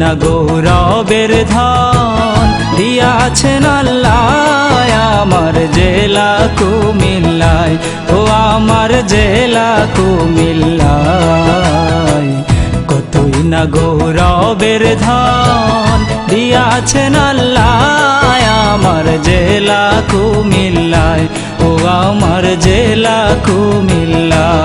গৌরবের ধন, দিয়াছেন আল্লাহ আমার জেলা কুমিল্লায়। ও আমার জেলা কুমিল্লায়। কতই না গৌরবের ধন, দিয়াছেন আল্লাহ আমার জেলা কুমিল্লায়। ও আমার জেলা কুমিল্লায়।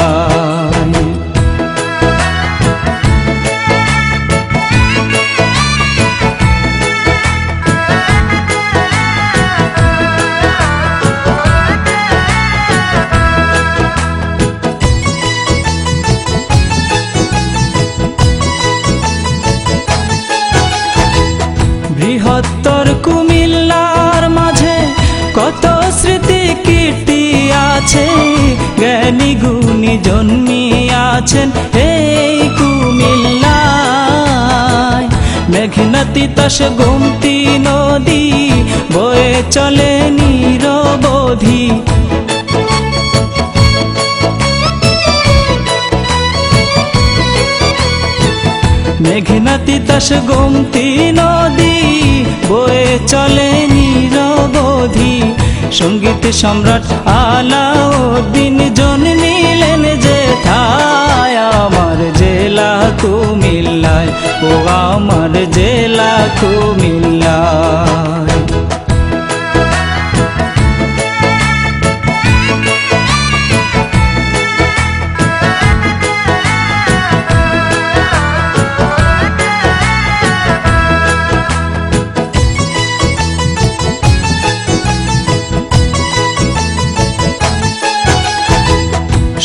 জ্ঞানী গুণী জন্মিয়াছেন এই কুমিল্লায়। মেঘনাতি তাস গোমতি নদী বয়ে চলে নিরবধি। মেঘনাতি তাস গোমতি নদী বয়ে চলে সংগীত সম্রাট আলাউদ্দিন জন্মিলেন যে থায় আমার জেলা কুমিল্লায় ও আমার জেলা কুমিল্লায়।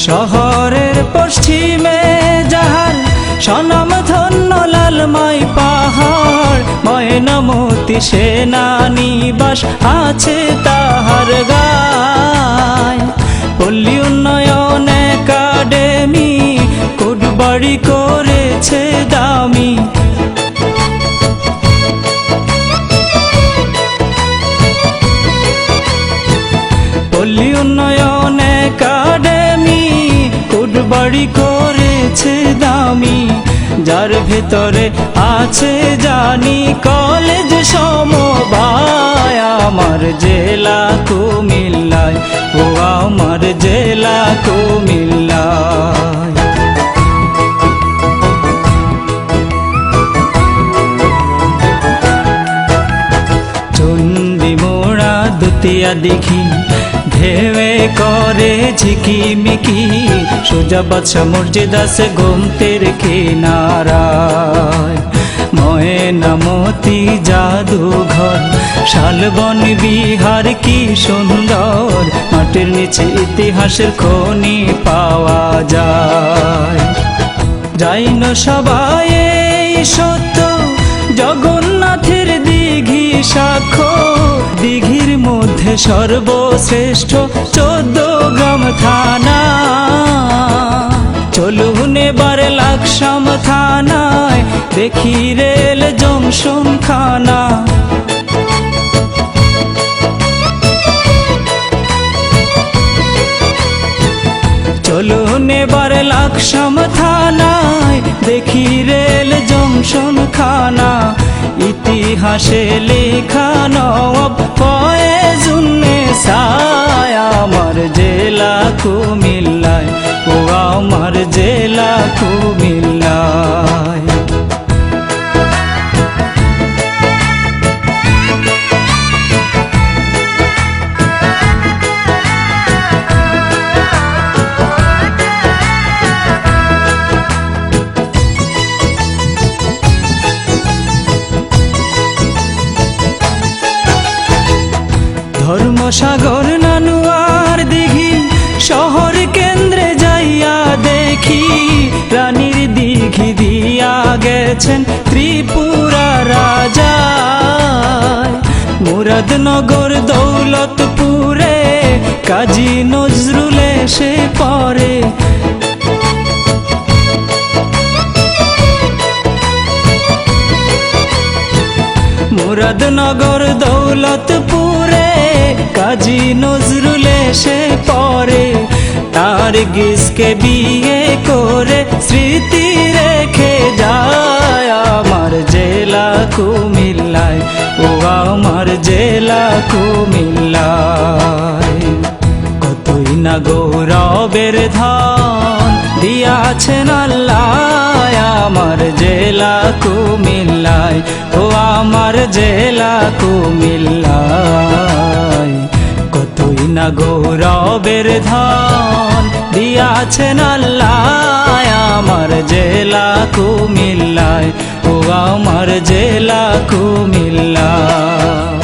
শহরের পশ্চিমে যাহার সনম ধন্য লালমাই পাহাড়, ময়নমতি সেনানি বাস আছে তাহার গায়। পল্লী উন্নয়ন একাডেমি, কুটবাড়ি করেছে দামি কুটবাড়ি করেছে দামি, যার ভেতরে আছে জানি, কলেজ সমবায়, আমার জেলা কুমিল্লায়। ও আমার জেলা কুমিল্লায়। চন্ডি মোড়া দুতিয়া দেখি ঢেবে করে ঝিকিমিকি, সোজা বাদশা মসজিদ আছে গোমতের কিনারায়। ময়নামতি জাদুঘর, শালবন বিহার কি সুন্দর মাটির নিচে ইতিহাসের খনি পাওয়া যায়। যাইন সবাই সত্য দিঘি সাক্ষ্য দিঘির মধ্যে সর্বশ্রেষ্ঠ চোদ্দ গ্রাম থানা চলুন এবার লাকসাম থানায় দেখি রেল জংশন খানা চলুন এবার লাকসাম থানায় দেখি রেল জংশন ইতিহাসে লেখা নব ফয়েজুন্নে সায় আমার জেলা কুমিল্লায়। ও আমার জেলা কুমিল্লায় ধর্মসাগর নানুয়ার দিঘি, শহর কেন্দ্রে যাইয়া দেখি, রানীর দিঘি দিয়া গেছেন ত্রিপুরা রাজা মুরাদনগর দৌলতপুরে কাজী নজরুল এসে পরে মুরাদনগর দৌলতপুরে তার গিসকে বিয়ে করে স্মৃতি রেখে যায় আমার জেলা কুমিল্লায়। ও আমার জেলা কুমিল্লায়। কতই না গৌরবের ধন দিয়াছেন আল্লাহ আমার জেলা কুমিল্লায়। ও আমার জেলা কুমিল্লায়। কতই না গৌরবের ধন দিয়াছেন আল্লাহ আমার জেলা কুমিল্লায়। ও আমার জেলা কুমিল্লায়